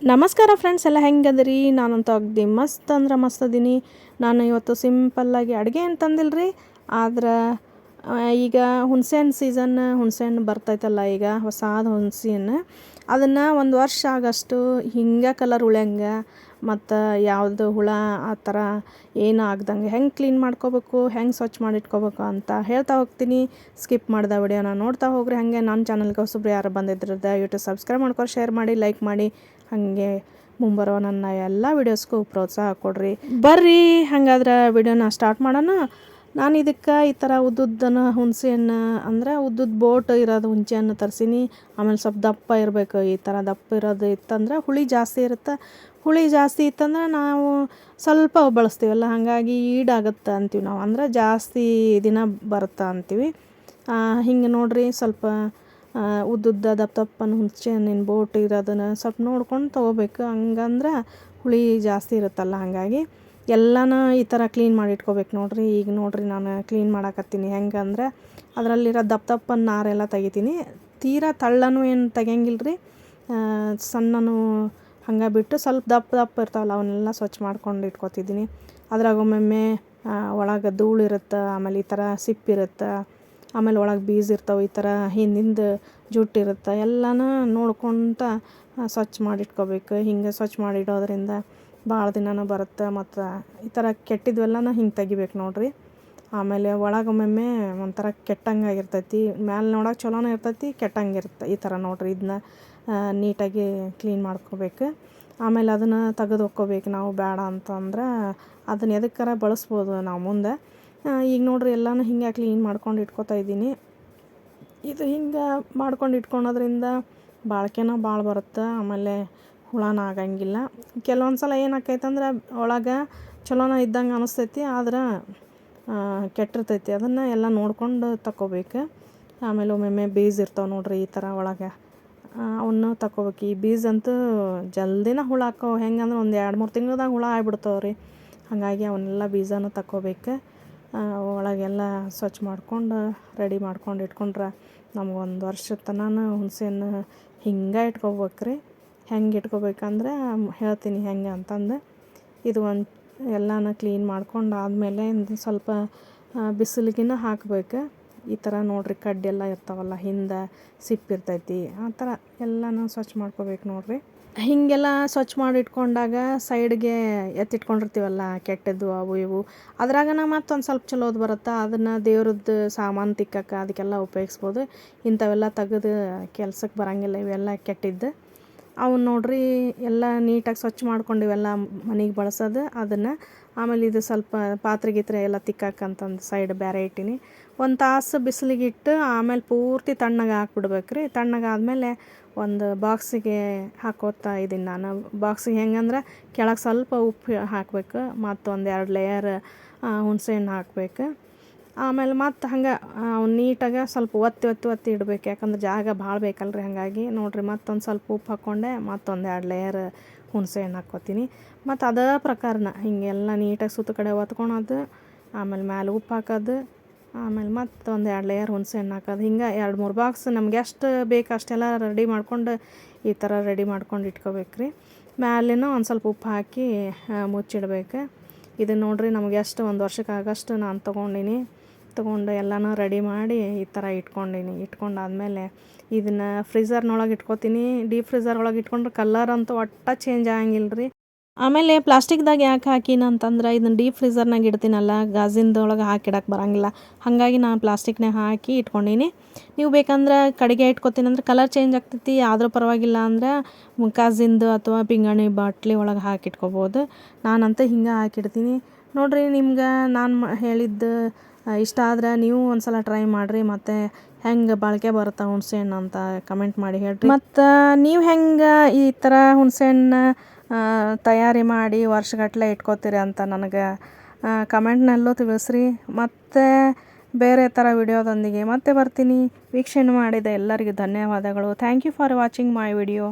ನಮಸ್ಕಾರ ಫ್ರೆಂಡ್ಸ್ ಎಲ್ಲ ಹೆಂಗದ್ರಿ? ನಾನಂತೂ ಅಗ್ದಿ ಮಸ್ತ್ ಅಂದ್ರೆ ಮಸ್ತ್ ಅದೀನಿ. ನಾನು ಇವತ್ತು ಸಿಂಪಲ್ಲಾಗಿ ಅಡುಗೆ ಅಂತಂದಿಲ್ಲ ರೀ ಆದ್ರೆ ಈಗ ಹುಣ್ಸೆಹಣ್ಣು ಸೀಸನ್ ಹುಣ್ಸೆಹಣ್ಣು ಬರ್ತೈತಲ್ಲ ಈಗ, ಹೊಸಾದ ಹುಣಸೆ ಹಣ್ಣು ಅದನ್ನು ಒಂದು ವರ್ಷ ಆಗಷ್ಟು ಹಿಂಗೆ ಕಲರ್ ಉಳ್ಯಂಗೆ, ಮತ್ತು ಯಾವುದು ಹುಳ ಆ ಥರ ಏನು ಆಗ್ದಂಗೆ ಹೆಂಗೆ ಕ್ಲೀನ್ ಮಾಡ್ಕೋಬೇಕು, ಹೆಂಗೆ ಸ್ವಚ್ಛ ಮಾಡಿಟ್ಕೋಬೇಕು ಅಂತ ಹೇಳ್ತಾ ಹೋಗ್ತೀನಿ. ಸ್ಕಿಪ್ ಮಾಡಿದ ವಿಡಿಯೋನ ನೋಡ್ತಾ ಹೋಗ್ರಿ ಹಾಗೆ. ನನ್ನ ಚಾನಲ್ಗೆ ಹೊಸಬ್ರು ಯಾರು ಬಂದಿದ್ರೆ ಯೂಟ್ಯೂಬ್ ಸಬ್ಸ್ಕ್ರೈಬ್ ಮಾಡ್ಕೊಂಡು ಶೇರ್ ಮಾಡಿ ಲೈಕ್ ಮಾಡಿ. ಹಾಗೆ ಮುಂಬರುವ ನನ್ನ ಎಲ್ಲ ವೀಡಿಯೋಸ್ಗೂ ಪ್ರೋತ್ಸಾಹ ಕೊಡ್ರಿ. ಬರ್ರಿ, ಹಂಗಾದ್ರೆ ವಿಡಿಯೋನ ಸ್ಟಾರ್ಟ್ ಮಾಡೋಣ. ನಾನು ಇದಕ್ಕೆ ಈ ಥರ ಉದ್ದುದ್ದನ ಹುಣಸೆ ಹಣ್ಣು ಅಂದರೆ ಉದ್ದುದ್ದು ಬೋಟ್ ಇರೋದು ಹುಣಸೆಯನ್ನು ಹಣ್ಣು ತರಿಸೀನಿ. ಆಮೇಲೆ ಸ್ವಲ್ಪ ದಪ್ಪ ಇರಬೇಕು, ಈ ಥರ ದಪ್ಪ ಇರೋದು ಇತ್ತಂದ್ರೆ ಹುಳಿ ಜಾಸ್ತಿ ಇರುತ್ತೆ. ಹುಳಿ ಜಾಸ್ತಿ ಇತ್ತಂದ್ರೆ ನಾವು ಸ್ವಲ್ಪ ಬಳಸ್ತೀವಲ್ಲ, ಹಾಗಾಗಿ ಈಡಾಗುತ್ತೆ ಅಂತೀವಿ ನಾವು. ಅಂದ್ರೆ ಜಾಸ್ತಿ ದಿನ ಬರುತ್ತೆ ಅಂತೀವಿ. ಹಿಂಗೆ ನೋಡಿರಿ ಸ್ವಲ್ಪ ಉದ್ದುದ್ದ ದಪ್ಪ ದಪ್ಪನ ಹುಂಚೆ ಹಣ್ಣಿನ ಬೋಟ್ ಇರೋದನ್ನು ಸ್ವಲ್ಪ ನೋಡ್ಕೊಂಡು ತೊಗೋಬೇಕು. ಹಂಗಂದ್ರೆ ಹುಳಿ ಜಾಸ್ತಿ ಇರುತ್ತಲ್ಲ, ಹಾಗಾಗಿ ಎಲ್ಲನ ಈ ಥರ ಕ್ಲೀನ್ ಮಾಡಿ ಇಟ್ಕೋಬೇಕು ನೋಡ್ರಿ. ಈಗ ನೋಡಿರಿ ನಾನು ಕ್ಲೀನ್ ಮಾಡಾಕತ್ತೀನಿ. ಹೆಂಗಂದ್ರೆ ಅದರಲ್ಲಿರೋ ದಪ್ಪ ದಪ್ಪನ ನಾರೆಲ್ಲ ತೆಗಿತೀನಿ. ತೀರಾ ತಳ್ಳನೂ ಏನು ತೆಗಿಯಂಗಿಲ್ಲ ರೀ ಸಣ್ಣನು ಹಂಗೆ ಬಿಟ್ಟು ಸ್ವಲ್ಪ ದಪ್ಪ ದಪ್ಪ ಇರ್ತಾವಲ್ಲ, ಅವನ್ನೆಲ್ಲ ಸ್ವಚ್ಛ ಮಾಡ್ಕೊಂಡು ಇಟ್ಕೊತಿದ್ದೀನಿ. ಅದ್ರಾಗ ಒಮ್ಮೊಮ್ಮೆ ಒಳಗೆ ಧೂಳು ಇರುತ್ತೆ, ಆಮೇಲೆ ಈ ಥರ ಸಿಪ್ಪಿರುತ್ತೆ ಆಮೇಲೆ ಒಳಗೆ ಬೀಜ ಇರ್ತಾವೆ ಈ ಥರ ಹಿಂದಿಂದ ಜುಟ್ಟು ಇರುತ್ತೆ, ಎಲ್ಲನ ನೋಡ್ಕೊಂತ ಸ್ವಚ್ಛ ಮಾಡಿಟ್ಕೋಬೇಕು. ಹಿಂಗೆ ಸ್ವಚ್ಛ ಮಾಡಿ ಇಡೋದ್ರಿಂದ ಭಾಳ ದಿನನೂ ಬರುತ್ತೆ. ಮತ್ತು ಈ ಥರ ಕೆಟ್ಟಿದ್ವೆಲ್ಲನ ಹಿಂಗೆ ತೆಗಿಬೇಕು ನೋಡಿರಿ. ಆಮೇಲೆ ಒಳಗೊಮ್ಮೊಮ್ಮೆ ಒಂಥರ ಕೆಟ್ಟಂಗೆ ಆಗಿರ್ತೈತಿ ಮ್ಯಾಲೆ ನೋಡೋಕೆ ಚಲೋನೇ ಇರ್ತೈತಿ, ಕೆಟ್ಟಂಗೆ ಇರುತ್ತೆ ಈ ಥರ ನೋಡಿರಿ. ಇದನ್ನ ನೀಟಾಗಿ ಕ್ಲೀನ್ ಮಾಡ್ಕೋಬೇಕು. ಆಮೇಲೆ ಅದನ್ನು ತೆಗೆದು ಒಕ್ಕೋಬೇಕು. ನಾವು ಬೇಡ ಅಂತಂದ್ರೆ ಅದನ್ನ ಎದಕ್ಕಾರ ಬಳಸ್ಬೋದು ನಾವು ಮುಂದೆ. ಈಗ ನೋಡ್ರಿ ಎಲ್ಲನೂ ಹಿಂಗೆ ಕ್ಲೀನ್ ಮಾಡ್ಕೊಂಡು ಇಟ್ಕೊತಾ ಇದ್ದೀನಿ. ಇದು ಹಿಂಗೆ ಮಾಡ್ಕೊಂಡು ಇಟ್ಕೊಳೋದ್ರಿಂದ ಬಾಳ್ಕೆನ ಭಾಳ ಬರುತ್ತೆ? ಆಮೇಲೆ ಹುಳನ ಆಗಂಗಿಲ್ಲ. ಕೆಲವೊಂದು ಸಲ ಏನಾಕೈತಂದ್ರೆ ಒಳಗೆ ಚಲೋನ ಇದ್ದಂಗೆ ಅನಿಸ್ತೈತಿ, ಆದ್ರೆ ಕೆಟ್ಟಿರ್ತೈತಿ. ಅದನ್ನು ಎಲ್ಲ ನೋಡ್ಕೊಂಡು ತಗೋಬೇಕು ಆಮೇಲೆ ಒಮ್ಮೊಮ್ಮೆ ಬೀಜ ಇರ್ತಾವೆ ನೋಡ್ರಿ ಈ ಥರ ಒಳಗೆ. ಅವನ್ನ ತಗೋಬೇಕು ಈ ಬೀಜ ಅಂತೂ ಜಲ್ದಿನ ಹುಳ ಹಾಕೋ ಹೆಂಗಂದ್ರೆ ಒಂದು ಎರಡು ಮೂರು ತಿಂಗ್ಳದಾಗ ಹುಳ ಆಗ್ಬಿಡ್ತಾವೆ ರೀ ಹಾಗಾಗಿ ಅವನ್ನೆಲ್ಲ ಬೀಜನೂ ತಗೋಬೇಕು ಒಳಗೆಲ್ಲ ಸ್ವಚ್ಛ ಮಾಡ್ಕೊಂಡು, ರೆಡಿ ಮಾಡ್ಕೊಂಡು ಇಟ್ಕೊಂಡ್ರೆ ನಮ್ಗೆ ಒಂದು ವರ್ಷದ ತನಕ ಹುಣ್ಸೆಹಣ್ಣು ಹಿಂಗೆ ಇಟ್ಕೋಬೇಕ್ರಿ ಹೆಂಗೆ ಇಟ್ಕೊಬೇಕಂದ್ರೆ ಹೇಳ್ತೀನಿ ಹೆಂಗೆ ಅಂತಂದು. ಇದು ಒಂದು ಎಲ್ಲನ ಕ್ಲೀನ್ ಮಾಡ್ಕೊಂಡು ಆದಮೇಲೆ ಸ್ವಲ್ಪ ಬಿಸಿಲಿಗಿನ ಹಾಕ್ಬೇಕು. ಈ ಥರ ನೋಡ್ರಿ ಕಡ್ಡೆಲ್ಲ ಇರ್ತಾವಲ್ಲ, ಹಿಂದೆ ಸಿಪ್ಪಿರ್ತೈತಿ ಆ ಥರ ಎಲ್ಲನೂ ಸ್ವಚ್ಛ ಮಾಡ್ಕೋಬೇಕು ನೋಡ್ರಿ. ಹೀಗೆಲ್ಲ ಸ್ವಚ್ಛ ಮಾಡಿ ಇಟ್ಕೊಂಡಾಗ ಸೈಡ್ಗೆ ಎತ್ತಿಟ್ಕೊಂಡಿರ್ತೀವಲ್ಲ ಕೆಟ್ಟದ್ದು ಅವು ಇವು, ಅದ್ರಾಗ ನಾ ಮತ್ತೊಂದು ಸ್ವಲ್ಪ ಚಲೋದು ಬರುತ್ತೆ, ಅದನ್ನು ದೇವ್ರದ್ದು ಸಾಮಾನು ತಿಕ್ಕಕ್ಕೆ ಅದಕ್ಕೆಲ್ಲ ಉಪಯೋಗಿಸ್ಬೋದು. ಇಂಥವೆಲ್ಲ ತೆಗೆದು ಕೆಲ್ಸಕ್ಕೆ ಬರಂಗಿಲ್ಲ, ಇವೆಲ್ಲ ಕೆಟ್ಟಿದ್ದು. ಅವನ್ನ ನೋಡ್ರಿ ಎಲ್ಲ ನೀಟಾಗಿ ಸ್ವಚ್ಛ ಮಾಡ್ಕೊಂಡಿವೆಲ್ಲ ಮನೆಗೆ ಬಳಸೋದು, ಅದನ್ನು ಆಮೇಲೆ ಇದು ಸ್ವಲ್ಪ ಪಾತ್ರೆ ಗೀತ್ರೆ ಎಲ್ಲ ತಿಕ್ಕಾಕಂತಂದು ಸೈಡ್ ಬೇರೆ ಇಟ್ಟೀನಿ. ಒಂದು ತಾಸು ಬಿಸಿಲಿಗೆ ಇಟ್ಟು ಆಮೇಲೆ ಪೂರ್ತಿ ತಣ್ಣಗೆ ಹಾಕ್ಬಿಡ್ಬೇಕು ರೀ ತಣ್ಣಗಾದ್ಮೇಲೆ ಒಂದು ಬಾಕ್ಸಿಗೆ ಹಾಕೋತಾ ಇದ್ದೀನಿ ನಾನು. ಬಾಕ್ಸಿಗೆ ಹೆಂಗಂದ್ರೆ ಕೆಳಗೆ ಸ್ವಲ್ಪ ಉಪ್ಪು ಹಾಕಬೇಕು, ಮತ್ತೊಂದು ಎರಡು ಲೇಯರ್ ಹುಣಸೆಹಣ್ಣು ಹಾಕಬೇಕು. ಆಮೇಲೆ ಮತ್ತು ಹಂಗೆ ನೀಟಾಗಿ ಸ್ವಲ್ಪ ಒತ್ತಿ ಒತ್ತಿ ಒತ್ತಿ ಇಡ್ಬೇಕು. ಯಾಕಂದ್ರೆ ಜಾಗ ಭಾಳ ಬೇಕಲ್ರಿ ಹಾಗಾಗಿ. ನೋಡಿರಿ, ಮತ್ತೊಂದು ಸ್ವಲ್ಪ ಉಪ್ಪು ಹಾಕ್ಕೊಂಡೆ ಮತ್ತೊಂದು ಎರಡು ಲೇಯರ್ ಹುಣಸೆ ಹಣ್ಣು ಹಾಕ್ಕೋತೀನಿ. ಮತ್ತು ಅದೇ ಪ್ರಕಾರನ ಹಿಂಗೆಲ್ಲ ನೀಟಾಗಿ ಸುತ್ತ ಕಡೆ ಒತ್ಕೊಳೋದು, ಆಮೇಲೆ ಮ್ಯಾಲೆ ಉಪ್ಪು ಹಾಕೋದು, ಆಮೇಲೆ ಮತ್ತೊಂದು ಎರಡು ಲೇಯರ್ ಹುಣಸೆ ಹಣ್ಣು ಹಾಕೋದು. ಹಿಂಗೆ ಎರಡು ಮೂರು ಬಾಕ್ಸ್ ನಮ್ಗೆ ಎಷ್ಟು ಬೇಕು ಅಷ್ಟೆಲ್ಲ ರೆಡಿ ಮಾಡ್ಕೊಂಡು ಈ ಥರ ರೆಡಿ ಮಾಡ್ಕೊಂಡು ಇಟ್ಕೋಬೇಕು ರೀ ಮ್ಯಾಲೇನು ಒಂದು ಸ್ವಲ್ಪ ಉಪ್ಪು ಹಾಕಿ ಮುಚ್ಚಿಡ್ಬೇಕು. ಇದು ನೋಡ್ರಿ ನಮಗೆ ಎಷ್ಟು ಒಂದು ವರ್ಷಕ್ಕೆ ಆಗಷ್ಟು ನಾನು ತೊಗೊಂಡಿನಿ. ತೊಗೊಂಡು ಎಲ್ಲನೂ ರೆಡಿ ಮಾಡಿ ಈ ಥರ ಇಟ್ಕೊಂಡೀನಿ. ಇಟ್ಕೊಂಡಾದಮೇಲೆ ಇದನ್ನು ಫ್ರೀಝರ್ನೊಳಗೆ ಇಟ್ಕೊತೀನಿ. ಡೀಪ್ ಫ್ರೀಝರ್ ಒಳಗೆ ಇಟ್ಕೊಂಡ್ರೆ ಕಲರ್ ಅಂತೂ ಒಟ್ಟು ಚೇಂಜ್ ಆಗಂಗಿಲ್ಲ ರೀ ಆಮೇಲೆ ಪ್ಲಾಸ್ಟಿಕ್ದಾಗ ಯಾಕೆ ಹಾಕಿನ ಅಂತಂದ್ರೆ ಇದನ್ನ ಡೀಪ್ ಫ್ರೀಝರ್ನಾಗ ಇಡ್ತೀನಲ್ಲ ಗಾಜಿನದೊಳಗೆ ಹಾಕಿಡಕ್ಕೆ ಬರಂಗಿಲ್ಲ. ಹಾಗಾಗಿ ನಾನು ಪ್ಲಾಸ್ಟಿಕ್ನಾಗ ಹಾಕಿ ಇಟ್ಕೊಂಡೀನಿ. ನೀವು ಬೇಕಂದ್ರೆ ಕಡೆಗೆ ಇಟ್ಕೊತೀನಿ ಅಂದ್ರೆ ಕಲರ್ ಚೇಂಜ್ ಆಗ್ತೈತಿ ಆದರೂ ಪರವಾಗಿಲ್ಲ ಅಂದ್ರೆ ಗಾಜಿಂದು ಅಥವಾ ಪಿಂಗಾಣಿ ಬಾಟ್ಲಿ ಒಳಗೆ ಹಾಕಿಟ್ಕೋಬೋದು. ನಾನಂತ ಹಿಂಗೆ ಹಾಕಿಡ್ತೀನಿ. ನೋಡಿರಿ ನಿಮ್ಗೆ ನಾನು ಹೇಳಿದ್ದು ಇಷ್ಟ ಆದ್ರೆ ನೀವು ಒಂದ್ಸಲ ಟ್ರೈ ಮಾಡಿರಿ ಮತ್ತು ಹೆಂಗೆ ಬಾಳಿಕೆ ಬರುತ್ತೆ ಹುಣ್ಸೆಹಣ್ಣು ಅಂತ ಕಮೆಂಟ್ ಮಾಡಿ ಹೇಳಿರಿ. ಮತ್ತು ನೀವು ಹೆಂಗೆ ಈ ಥರ ಹುಣ್ಸೆಹಣ್ಣು ಆ, ತಯಾರಿ ಮಾಡಿ ವರ್ಷಗಟ್ಟಲೆ ಇಟ್ಕೋತೀರಿ ಅಂತ ನನಗೆ ಕಮೆಂಟ್ನಲ್ಲೂ ತಿಳಿಸ್ರಿ. ಮತ್ತು ಬೇರೆ ಥರ ವಿಡಿಯೋದೊಂದಿಗೆ ಮತ್ತೆ ಬರ್ತೀನಿ. ವೀಕ್ಷಣೆ ಮಾಡಿದ ಎಲ್ಲರಿಗೂ ಧನ್ಯವಾದಗಳು. Thank you for watching my video